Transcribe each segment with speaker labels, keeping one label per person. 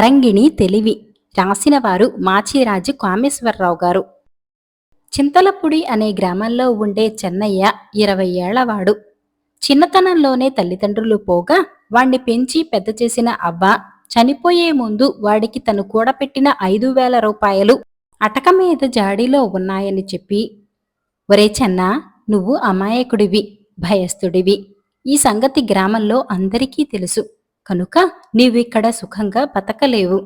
Speaker 1: తరంగిణి తెలివి రాసినవారు మాచిరాజు కామేశ్వరరావు గారు చింతలపూడి అనే గ్రామంలో ఉండే చెన్నయ్య ఇరవై ఏళ్లవాడు చిన్నతనంలోనే తల్లిదండ్రులు పోగా వాణ్ణి పెంచి పెద్ద చేసిన అవ్వ చనిపోయే ముందు వాడికి తను కూడపెట్టిన ఐదు వేల రూపాయలు అటక మీద జాడీలో ఉన్నాయని చెప్పి ఒరే చెన్నా నువ్వు అమాయకుడివి భయస్థుడివి ఈ సంగతి గ్రామంలో అందరికీ తెలుసు కనుక నీవిక్కడ సుఖంగా బతకలేవు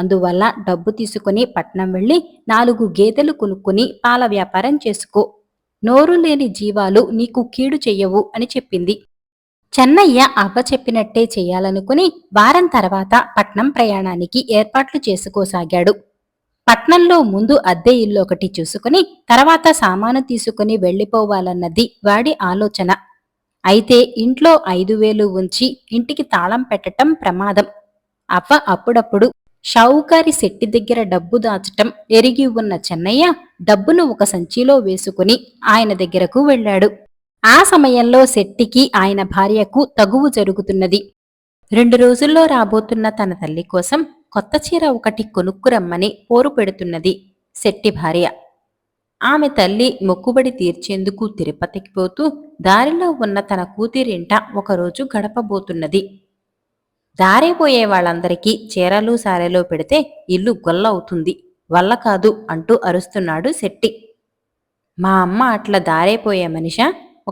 Speaker 1: అందువల్ల డబ్బు తీసుకుని పట్నం వెళ్ళి నాలుగు గేదెలు కొనుక్కుని పాల వ్యాపారం చేసుకో నోరు లేని జీవాలు నీకు కీడు చెయ్యవు అని చెప్పింది చెన్నయ్య అవ్వ చెప్పినట్టే చేయాలనుకుని వారం తర్వాత పట్నం ప్రయాణానికి ఏర్పాట్లు చేసుకోసాగాడు పట్నంలో ముందు అద్దె ఇల్లు ఒకటి చూసుకుని తర్వాత సామాను తీసుకుని వెళ్లిపోవాలన్నది వాడి ఆలోచన అయితే ఇంట్లో ఐదు వేలు ఉంచి ఇంటికి తాళం పెట్టటం ప్రమాదం అవ్వ అప్పుడప్పుడు షావుకారి శెట్టి దగ్గర డబ్బు దాచటం ఎరిగి ఉన్న చెన్నయ్య డబ్బును ఒక సంచిలో వేసుకుని ఆయన దగ్గరకు వెళ్ళాడు ఆ సమయంలో శెట్టికి ఆయన భార్యకు తగువు జరుగుతున్నది రెండు రోజుల్లో రాబోతున్న తన తల్లి కోసం కొత్త చీర ఒకటి కొనుక్కురమ్మని పోరు పెడుతున్నది శెట్టి భార్య ఆమె తల్లి మొక్కుబడి తీర్చేందుకు తిరుపతికి పోతూ దారిలో ఉన్న తన కూతురింట ఒకరోజు గడపబోతున్నది దారిపోయే వాళ్ళందరికీ చీరలు సారెలో పెడితే ఇల్లు గొల్లవుతుంది అవుతుంది వల్ల కాదు అంటూ అరుస్తున్నాడు శెట్టి మా అమ్మ అట్లా దారైపోయే మనిష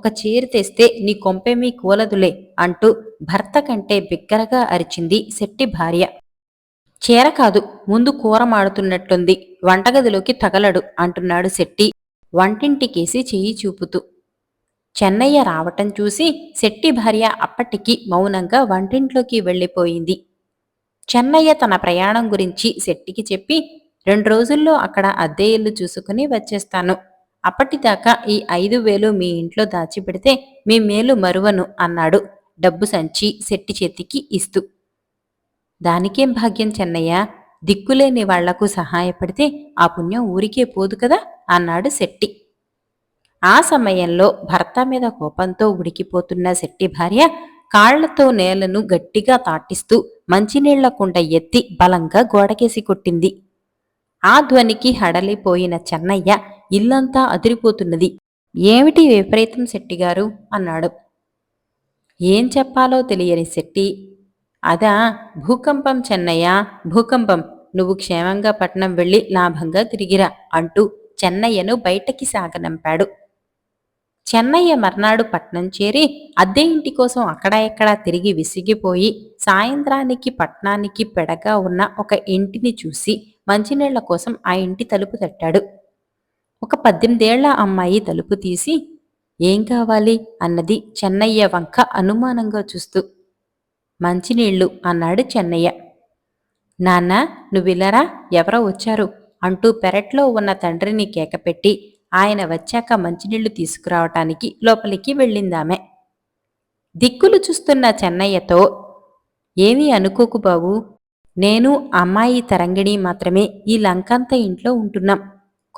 Speaker 1: ఒక చీర తెస్తే నీ కొంపెమీ కూలదులే అంటూ భర్త కంటే బిగ్గరగా అరిచింది శెట్టి భార్య చీర కాదు ముందు కూర మాడుతున్నట్లుంది వంటగదిలోకి తగలడు అంటున్నాడు శెట్టి వంటింటికేసి చెయ్యి చూపుతూ చెన్నయ్య రావటం చూసి శెట్టి భార్య అప్పటికి మౌనంగా వంటింట్లోకి వెళ్ళిపోయింది చెన్నయ్య తన ప్రయాణం గురించి శెట్టికి చెప్పి రెండు రోజుల్లో అక్కడ అద్దె ఇల్లు చూసుకుని వచ్చేస్తాను అప్పటిదాకా ఈ ఐదు వేలు మీ ఇంట్లో దాచిపెడితే మీ మేలు మరువను అన్నాడు డబ్బు సంచి శెట్టి చేతికి ఇస్తూ దానికేం భాగ్యం చెన్నయ్య దిక్కులేని వాళ్లకు సహాయపడితే ఆ పుణ్యం ఊరికే పోదు కదా అన్నాడు శెట్టి ఆ సమయంలో భర్త మీద కోపంతో ఉడికిపోతున్న శెట్టి భార్య కాళ్లతో నేలను గట్టిగా తాటిస్తూ మంచినీళ్ల కుండ ఎత్తి బలంగా గోడకేసి కొట్టింది ఆ ధ్వనికి హడలిపోయిన చెన్నయ్య ఇల్లంతా అదిరిపోతున్నది ఏమిటి విపరీతం శెట్టిగారు అన్నాడు ఏం చెప్పాలో తెలియని శెట్టి అదా భూకంపం చెన్నయ్య భూకంపం నువ్వు క్షేమంగా పట్నం వెళ్ళి లాభంగా తిరిగిరా అంటూ చెన్నయ్యను బయటకి సాగనంపాడు చెన్నయ్య మర్నాడు పట్నం చేరి అద్దె ఇంటి కోసం అక్కడా ఎక్కడా తిరిగి విసిగిపోయి సాయంత్రానికి పట్నానికి పెడగా ఉన్న ఒక ఇంటిని చూసి మంచినీళ్ల కోసం ఆ ఇంటి తలుపు తట్టాడు ఒక పద్దెనిమిదేళ్ల అమ్మాయి తలుపు తీసి ఏం కావాలి అన్నది చెన్నయ్య వంక అనుమానంగా చూస్తూ మంచినీళ్లు అన్నాడు చెన్నయ్య నాన్న నువ్విల్లరా ఎవరో వచ్చారు అంటూ పెరట్లో ఉన్న తండ్రిని కేకపెట్టి ఆయన వచ్చాక మంచినీళ్లు తీసుకురావటానికి లోపలికి వెళ్ళిందామె దిక్కులు చూస్తున్న చెన్నయ్యతో ఏమీ అనుకోకు బాబు నేను అమ్మాయి తరంగిణి మాత్రమే ఈ లంకంత ఇంట్లో ఉంటున్నాం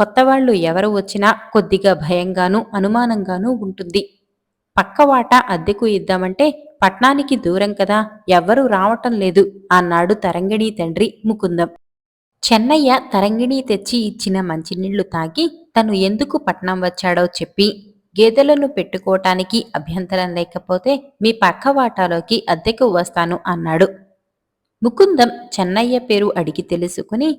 Speaker 1: కొత్తవాళ్ళు ఎవరు వచ్చినా కొద్దిగా భయంగానూ అనుమానంగానూ ఉంటుంది పక్క వాటా అద్దెకు ఇద్దామంటే పట్నానికి దూరం కదా ఎవ్వరూ రావటం లేదు అన్నాడు తరంగిణీ తండ్రి ముకుందం చెన్నయ్య తరంగిణీ తెచ్చి ఇచ్చిన మంచినీళ్లు తాగి తను ఎందుకు పట్నం వచ్చాడో చెప్పి గేదెలను పెట్టుకోవటానికి అభ్యంతరం లేకపోతే మీ పక్క వాటాలోకి అద్దెకు వస్తాను అన్నాడు ముకుందం చెన్నయ్య పేరు అడిగి తెలుసుకుని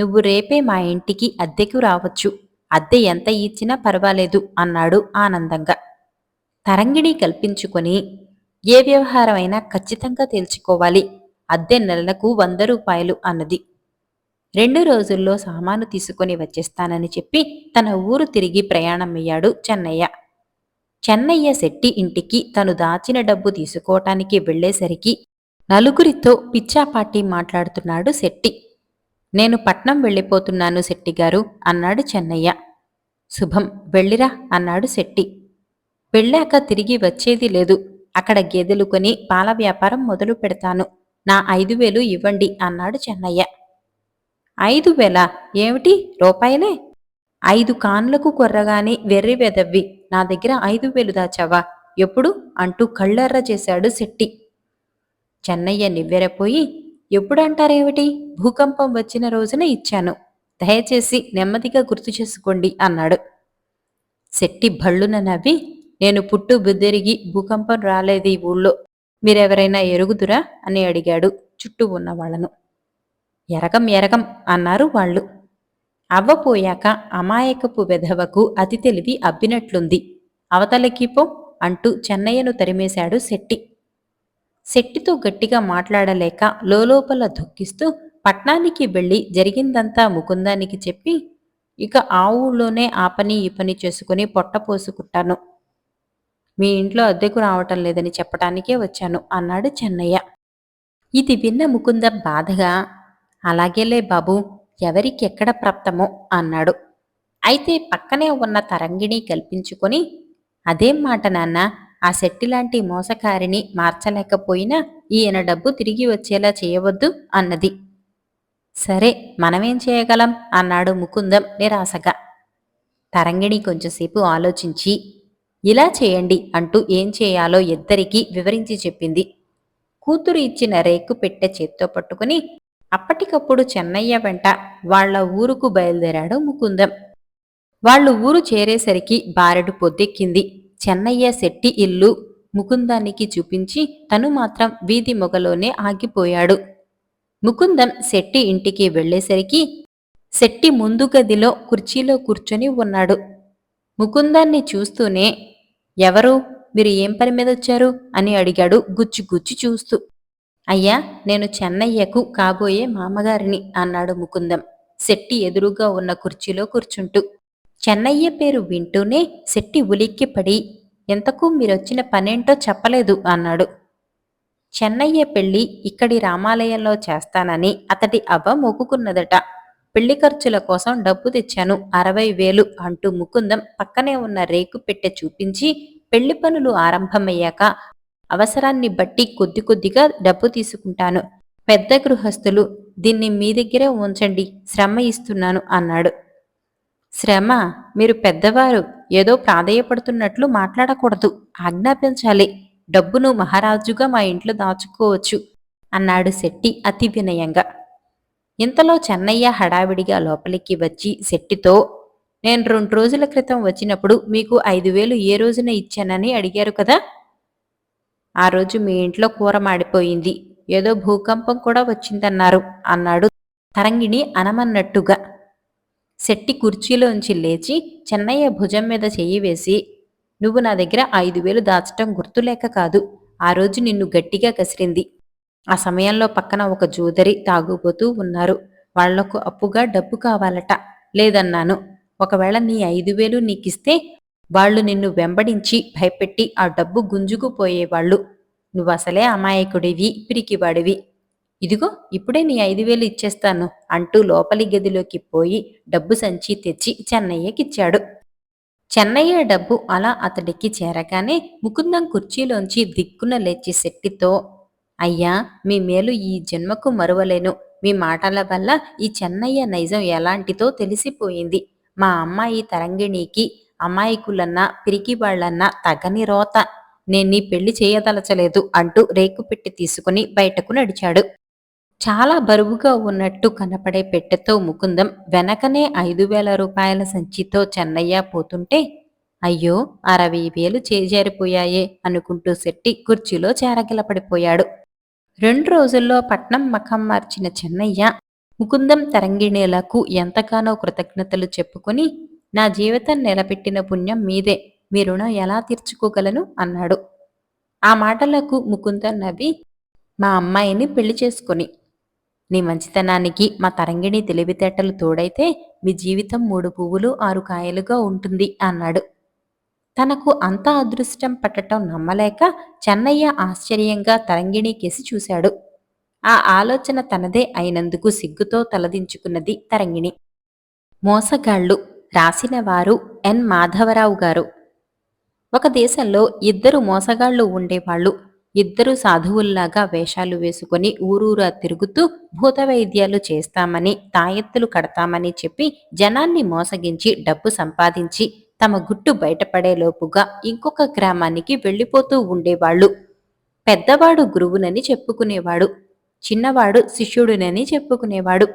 Speaker 1: నువ్వు రేపే మా ఇంటికి అద్దెకు రావచ్చు అద్దె ఎంత ఇచ్చినా పర్వాలేదు అన్నాడు ఆనందంగా తరంగిణి కల్పించుకొని ఏ వ్యవహారమైనా ఖచ్చితంగా తేల్చుకోవాలి అద్దె నెలకు వంద రూపాయలు అన్నది రెండు రోజుల్లో సామాను తీసుకొని వచ్చేస్తానని చెప్పి తన ఊరు తిరిగి ప్రయాణమయ్యాడు చెన్నయ్య చెన్నయ్య శెట్టి ఇంటికి తను దాచిన డబ్బు తీసుకోవటానికి వెళ్లేసరికి నలుగురితో పిచ్చాపాటి మాట్లాడుతున్నాడు శెట్టి నేను పట్నం వెళ్ళిపోతున్నాను శెట్టిగారు అన్నాడు చెన్నయ్య శుభం వెళ్ళిరా అన్నాడు శెట్టి వెళ్ళాక తిరిగి వచ్చేది లేదు అక్కడ గేదెలు కొని పాల వ్యాపారం మొదలు పెడతాను నా ఐదు వేలు ఇవ్వండి అన్నాడు చెన్నయ్య ఐదు వేల ఏమిటి రూపాయలే ఐదు కాన్లకు కొర్రగాని వెర్రి వెదవ్వి నా దగ్గర ఐదు వేలు దాచావా ఎప్పుడు అంటూ కళ్ళెర్ర చేశాడు శెట్టి చెన్నయ్య నివ్వెరపోయి ఎప్పుడంటారేమిటి భూకంపం వచ్చిన రోజున ఇచ్చాను దయచేసి నెమ్మదిగా గుర్తు చేసుకోండి అన్నాడు శెట్టి భళ్ళున నవ్వి నేను పుట్టు బుద్దెరిగి భూకంపం రాలేదు ఈ ఊళ్ళో మీరెవరైనా ఎరుగుదురా అని అడిగాడు చుట్టూ ఉన్న వాళ్ళను ఎరగం ఎరగం అన్నారు వాళ్ళు అవ్వపోయాక అమాయకపు వెధవకు అతి తెలివి అబ్బినట్లుంది పో అంటూ చెన్నయ్యను తరిమేశాడు శెట్టి శెట్టితో గట్టిగా మాట్లాడలేక లోపల దుఃఖిస్తూ పట్నానికి వెళ్ళి జరిగిందంతా ముకుందానికి చెప్పి ఇక ఆ ఊళ్ళోనే ఆ పని ఈ పని చేసుకుని పొట్ట పోసుకుంటాను మీ ఇంట్లో అద్దెకు రావటం లేదని చెప్పటానికే వచ్చాను అన్నాడు చెన్నయ్య ఇది విన్న ముకుంద బాధగా అలాగేలే బాబు ఎవరికెక్కడ ప్రాప్తమో అన్నాడు అయితే పక్కనే ఉన్న తరంగిణి కల్పించుకొని అదేం మాట నాన్న ఆ శెట్టి లాంటి మోసకారిని మార్చలేకపోయినా ఈయన డబ్బు తిరిగి వచ్చేలా చేయవద్దు అన్నది సరే మనమేం చేయగలం అన్నాడు ముకుందం నిరాశగా తరంగిణి కొంచెంసేపు ఆలోచించి ఇలా చేయండి అంటూ ఏం చేయాలో ఇద్దరికీ వివరించి చెప్పింది కూతురు ఇచ్చిన రేకు పెట్టె చేత్తో పట్టుకుని అప్పటికప్పుడు చెన్నయ్య వెంట వాళ్ల ఊరుకు బయలుదేరాడు ముకుందం వాళ్ళు ఊరు చేరేసరికి బారెడు పొద్దెక్కింది చెన్నయ్య శెట్టి ఇల్లు ముకుందానికి చూపించి తను మాత్రం వీధి మొగలోనే ఆగిపోయాడు ముకుందం శెట్టి ఇంటికి వెళ్లేసరికి శెట్టి ముందు గదిలో కుర్చీలో కూర్చొని ఉన్నాడు ముకుందాన్ని చూస్తూనే ఎవరు మీరు ఏం పని మీద వచ్చారు అని అడిగాడు గుచ్చి గుచ్చి చూస్తూ అయ్యా నేను చెన్నయ్యకు కాబోయే మామగారిని అన్నాడు ముకుందం శెట్టి ఎదురుగా ఉన్న కుర్చీలో కూర్చుంటూ చెన్నయ్య పేరు వింటూనే శెట్టి ఉలిక్కిపడి ఎంతకు మీరొచ్చిన పనేంటో చెప్పలేదు అన్నాడు చెన్నయ్య పెళ్లి ఇక్కడి రామాలయంలో చేస్తానని అతడి అబ్బ మొక్కుకున్నదట పెళ్లి ఖర్చుల కోసం డబ్బు తెచ్చాను అరవై వేలు అంటూ ముకుందం పక్కనే ఉన్న రేకు పెట్టె చూపించి పెళ్లి పనులు ఆరంభమయ్యాక అవసరాన్ని బట్టి కొద్ది కొద్దిగా డబ్బు తీసుకుంటాను పెద్ద గృహస్థులు దీన్ని మీ దగ్గరే ఉంచండి శ్రమ ఇస్తున్నాను అన్నాడు శ్రమ మీరు పెద్దవారు ఏదో ప్రాధేయపడుతున్నట్లు మాట్లాడకూడదు ఆజ్ఞాపించాలి డబ్బును మహారాజుగా మా ఇంట్లో దాచుకోవచ్చు అన్నాడు శెట్టి అతి వినయంగా ఇంతలో చెన్నయ్య హడావిడిగా లోపలికి వచ్చి శెట్టితో నేను రెండు రోజుల క్రితం వచ్చినప్పుడు మీకు ఐదు వేలు ఏ రోజున ఇచ్చానని అడిగారు కదా ఆ రోజు మీ ఇంట్లో కూర మాడిపోయింది ఏదో భూకంపం కూడా వచ్చిందన్నారు అన్నాడు తరంగిణి అనమన్నట్టుగా శెట్టి కుర్చీలోంచి లేచి చెన్నయ్య భుజం మీద చెయ్యి వేసి నువ్వు నా దగ్గర ఐదు వేలు దాచటం గుర్తులేక కాదు ఆ రోజు నిన్ను గట్టిగా కసిరింది ఆ సమయంలో పక్కన ఒక జూదరి తాగుబోతూ ఉన్నారు వాళ్లకు అప్పుగా డబ్బు కావాలట లేదన్నాను ఒకవేళ నీ ఐదు వేలు నీకిస్తే వాళ్ళు నిన్ను వెంబడించి భయపెట్టి ఆ డబ్బు గుంజుకుపోయేవాళ్ళు నువ్వు అసలే అమాయకుడివి పిరికివాడివి ఇదిగో ఇప్పుడే నీ ఐదు వేలు ఇచ్చేస్తాను అంటూ లోపలి గదిలోకి పోయి డబ్బు సంచి తెచ్చి చెన్నయ్యకిచ్చాడు చెన్నయ్య డబ్బు అలా అతడికి చేరగానే ముకుందం కుర్చీలోంచి దిక్కున లేచి శక్తితో అయ్యా మీ మేలు ఈ జన్మకు మరువలేను మీ మాటల వల్ల ఈ చెన్నయ్య నైజం ఎలాంటిదో తెలిసిపోయింది మా అమ్మాయి తరంగిణికి అమాయకులన్నా పిరికివాళ్లన్నా తగని రోత నేను పెళ్లి చేయదలచలేదు అంటూ రేకుపెట్టి తీసుకుని బయటకు నడిచాడు చాలా బరువుగా ఉన్నట్టు కనపడే పెట్టెతో ముకుందం వెనకనే ఐదు వేల రూపాయల సంచితో చెన్నయ్య పోతుంటే అయ్యో అరవై వేలు చేజారిపోయాయే అనుకుంటూ శెట్టి కుర్చీలో చేరగిలపడిపోయాడు రెండు రోజుల్లో పట్నం మఖం మార్చిన చెన్నయ్య ముకుందం తరంగిణేలకు ఎంతగానో కృతజ్ఞతలు చెప్పుకొని నా జీవితం నిలబెట్టిన పుణ్యం మీదే మీ రుణం ఎలా తీర్చుకోగలను అన్నాడు ఆ మాటలకు ముకుందం నవ్వి మా అమ్మాయిని పెళ్లి చేసుకొని నీ మంచితనానికి మా తరంగిణి తెలివితేటలు తోడైతే మీ జీవితం మూడు పువ్వులు ఆరు కాయలుగా ఉంటుంది అన్నాడు తనకు అంత అదృష్టం పట్టడం నమ్మలేక చెన్నయ్య ఆశ్చర్యంగా తరంగిణి కేసి చూశాడు ఆ ఆలోచన తనదే అయినందుకు సిగ్గుతో తలదించుకున్నది తరంగిణి మోసగాళ్లు రాసిన వారు ఎన్ మాధవరావు గారు ఒక దేశంలో ఇద్దరు మోసగాళ్లు ఉండేవాళ్ళు ఇద్దరు సాధువుల్లాగా వేషాలు వేసుకుని ఊరూరా తిరుగుతూ భూతవైద్యాలు చేస్తామని తాయెత్తులు కడతామని చెప్పి జనాన్ని మోసగించి డబ్బు సంపాదించి తమ గుట్టు బయటపడేలోపుగా ఇంకొక గ్రామానికి వెళ్ళిపోతూ ఉండేవాళ్ళు పెద్దవాడు గురువునని చెప్పుకునేవాడు చిన్నవాడు శిష్యుడునని చెప్పుకునేవాడు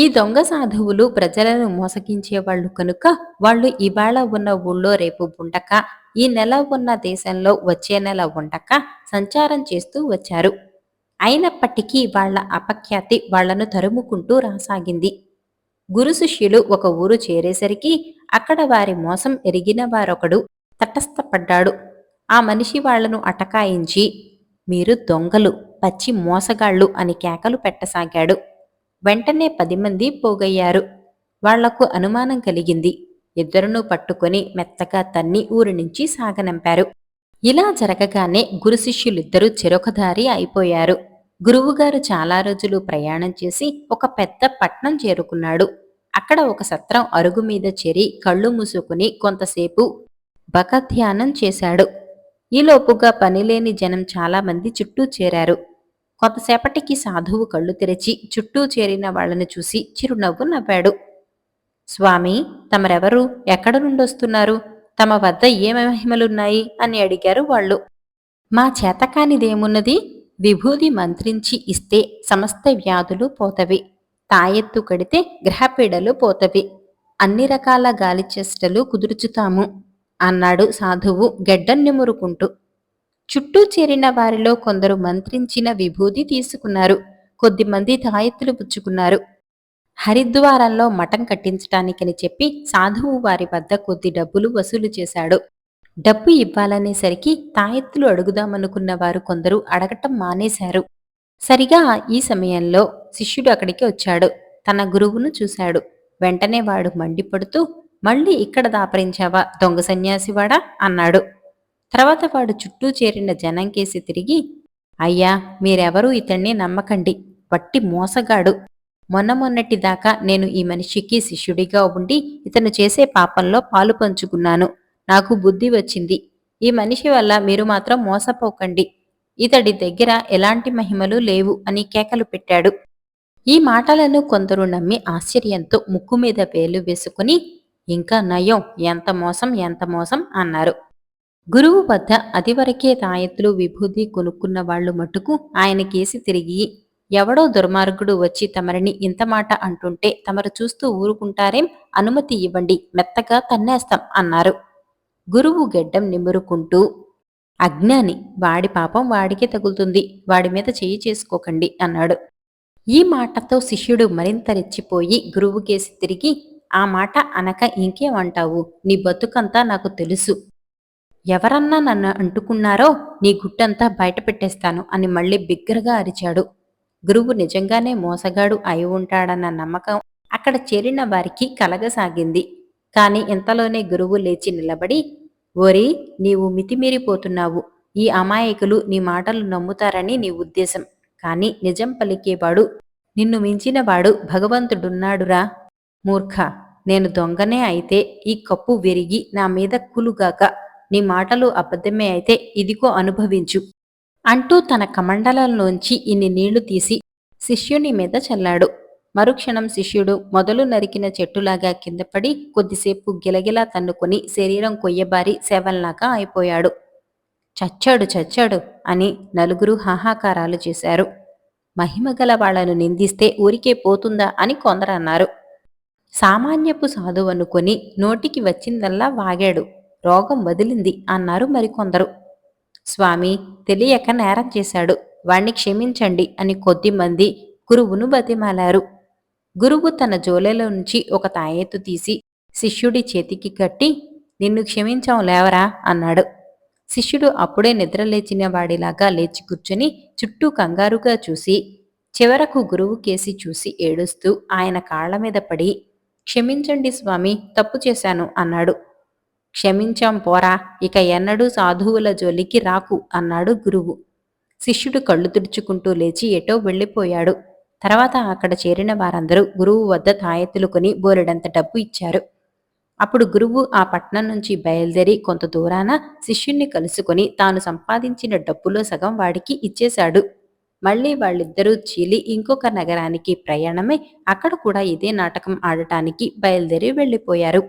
Speaker 1: ఈ దొంగ సాధువులు ప్రజలను మోసగించేవాళ్ళు కనుక వాళ్ళు ఇవాళ ఉన్న ఊళ్ళో రేపు ఉండక ఈ నెల ఉన్న దేశంలో వచ్చే నెల ఉండక సంచారం చేస్తూ వచ్చారు అయినప్పటికీ వాళ్ల అపఖ్యాతి వాళ్లను తరుముకుంటూ రాసాగింది గురు శిష్యులు ఒక ఊరు చేరేసరికి అక్కడ వారి మోసం ఎరిగిన వారొకడు తటస్థపడ్డాడు ఆ మనిషి వాళ్లను అటకాయించి మీరు దొంగలు పచ్చి మోసగాళ్లు అని కేకలు పెట్టసాగాడు వెంటనే పది మంది పోగయ్యారు వాళ్లకు అనుమానం కలిగింది ఇద్దరును పట్టుకొని మెత్తగా తన్ని ఊరి నుంచి సాగనంపారు ఇలా జరగగానే గురు శిష్యులిద్దరూ చెరొకదారి అయిపోయారు గురువుగారు చాలా రోజులు ప్రయాణం చేసి ఒక పెద్ద పట్నం చేరుకున్నాడు అక్కడ ఒక సత్రం అరుగు మీద చేరి కళ్ళు మూసుకుని కొంతసేపు ధ్యానం చేశాడు ఈలోపుగా పనిలేని జనం చాలామంది చుట్టూ చేరారు కొంతసేపటికి సాధువు కళ్ళు తెరిచి చుట్టూ చేరిన వాళ్ళని చూసి చిరునవ్వు నవ్వాడు స్వామి తమరెవరు ఎక్కడ నుండొస్తున్నారు తమ వద్ద ఏ మహిమలున్నాయి అని అడిగారు వాళ్ళు మా చేతకానిదేమున్నది విభూది మంత్రించి ఇస్తే సమస్త వ్యాధులు పోతవి తాయెత్తు కడితే గ్రహపీడలు పోతవి అన్ని రకాల గాలి చేష్టలు కుదుర్చుతాము అన్నాడు సాధువు గెడ్డం చుట్టూ చేరిన వారిలో కొందరు మంత్రించిన విభూది తీసుకున్నారు కొద్దిమంది తాయెత్తులు పుచ్చుకున్నారు హరిద్వారంలో మఠం కట్టించటానికని చెప్పి సాధువు వారి వద్ద కొద్ది డబ్బులు వసూలు చేశాడు డబ్బు ఇవ్వాలనేసరికి తాయెత్తులు అడుగుదామనుకున్న వారు కొందరు అడగటం మానేశారు సరిగా ఈ సమయంలో శిష్యుడు అక్కడికి వచ్చాడు తన గురువును చూశాడు వెంటనే వాడు మండిపడుతూ మళ్ళీ ఇక్కడ దాపరించావా దొంగ సన్యాసివాడా అన్నాడు తర్వాత వాడు చుట్టూ చేరిన జనం కేసి తిరిగి అయ్యా మీరెవరూ ఇతన్ని నమ్మకండి వట్టి మోసగాడు మొన్న మొన్నటి దాకా నేను ఈ మనిషికి శిష్యుడిగా ఉండి ఇతను చేసే పాపంలో పాలు పంచుకున్నాను నాకు బుద్ధి వచ్చింది ఈ మనిషి వల్ల మీరు మాత్రం మోసపోకండి ఇతడి దగ్గర ఎలాంటి మహిమలు లేవు అని కేకలు పెట్టాడు ఈ మాటలను కొందరు నమ్మి ఆశ్చర్యంతో ముక్కు మీద పేలు వేసుకుని ఇంకా నయం ఎంత మోసం ఎంత మోసం అన్నారు గురువు వద్ద అదివరకే తాయెత్తులు విభూతి కొనుక్కున్న వాళ్లు మటుకు ఆయన కేసి తిరిగి ఎవడో దుర్మార్గుడు వచ్చి తమరిని ఇంత మాట అంటుంటే తమరు చూస్తూ ఊరుకుంటారేం అనుమతి ఇవ్వండి మెత్తగా తన్నేస్తాం అన్నారు గురువు గెడ్డం నిమురుకుంటూ అజ్ఞాని వాడి పాపం వాడికే తగులుతుంది వాడి మీద చేయి చేసుకోకండి అన్నాడు ఈ మాటతో శిష్యుడు మరింత రెచ్చిపోయి గురువుకేసి తిరిగి ఆ మాట అనక ఇంకేమంటావు నీ బతుకంతా నాకు తెలుసు ఎవరన్నా నన్ను అంటుకున్నారో నీ గుట్టంతా బయట పెట్టేస్తాను అని మళ్ళీ బిగ్గరగా అరిచాడు గురువు నిజంగానే మోసగాడు అయి ఉంటాడన్న నమ్మకం అక్కడ చేరిన వారికి కలగసాగింది కాని ఇంతలోనే గురువు లేచి నిలబడి ఓరి నీవు మితిమీరిపోతున్నావు ఈ అమాయకులు నీ మాటలు నమ్ముతారని నీ ఉద్దేశం కాని నిజం పలికేవాడు నిన్ను మించినవాడు భగవంతుడున్నాడురా మూర్ఖ నేను దొంగనే అయితే ఈ కప్పు విరిగి నా మీద కులుగాక నీ మాటలు అబద్ధమే అయితే ఇదిగో అనుభవించు అంటూ తన కమండలంలోంచి ఇన్ని నీళ్లు తీసి శిష్యుని మీద చల్లాడు మరుక్షణం శిష్యుడు మొదలు నరికిన చెట్టులాగా కిందపడి కొద్దిసేపు గిలగిలా తన్నుకుని శరీరం కొయ్యబారి సేవల్లాగా అయిపోయాడు చచ్చాడు చచ్చాడు అని నలుగురు హాహాకారాలు చేశారు మహిమగల వాళ్లను నిందిస్తే ఊరికే పోతుందా అని కొందరన్నారు సామాన్యపు సాధు అనుకొని నోటికి వచ్చిందల్లా వాగాడు రోగం వదిలింది అన్నారు మరికొందరు స్వామి తెలియక నేరం చేశాడు వాణ్ణి క్షమించండి అని కొద్దిమంది గురువును బతిమాలారు గురువు తన జోలెలో నుంచి ఒక తాయెత్తు తీసి శిష్యుడి చేతికి కట్టి నిన్ను క్షమించాం లేవరా అన్నాడు శిష్యుడు అప్పుడే నిద్రలేచిన వాడిలాగా లేచి కూర్చొని చుట్టూ కంగారుగా చూసి చివరకు గురువు కేసి చూసి ఏడుస్తూ ఆయన కాళ్ల మీద పడి క్షమించండి స్వామి తప్పు చేశాను అన్నాడు క్షమించాం పోరా ఇక ఎన్నడూ సాధువుల జోలికి రాకు అన్నాడు గురువు శిష్యుడు కళ్ళు తుడుచుకుంటూ లేచి ఎటో వెళ్ళిపోయాడు తర్వాత అక్కడ చేరిన వారందరూ గురువు వద్ద తాయెత్తులు కొని బోలెడంత డబ్బు ఇచ్చారు అప్పుడు గురువు ఆ పట్నం నుంచి బయలుదేరి కొంత దూరాన శిష్యుణ్ణి కలుసుకొని తాను సంపాదించిన డబ్బులో సగం వాడికి ఇచ్చేశాడు మళ్ళీ వాళ్ళిద్దరూ చీలి ఇంకొక నగరానికి ప్రయాణమై అక్కడ కూడా ఇదే నాటకం ఆడటానికి బయలుదేరి వెళ్ళిపోయారు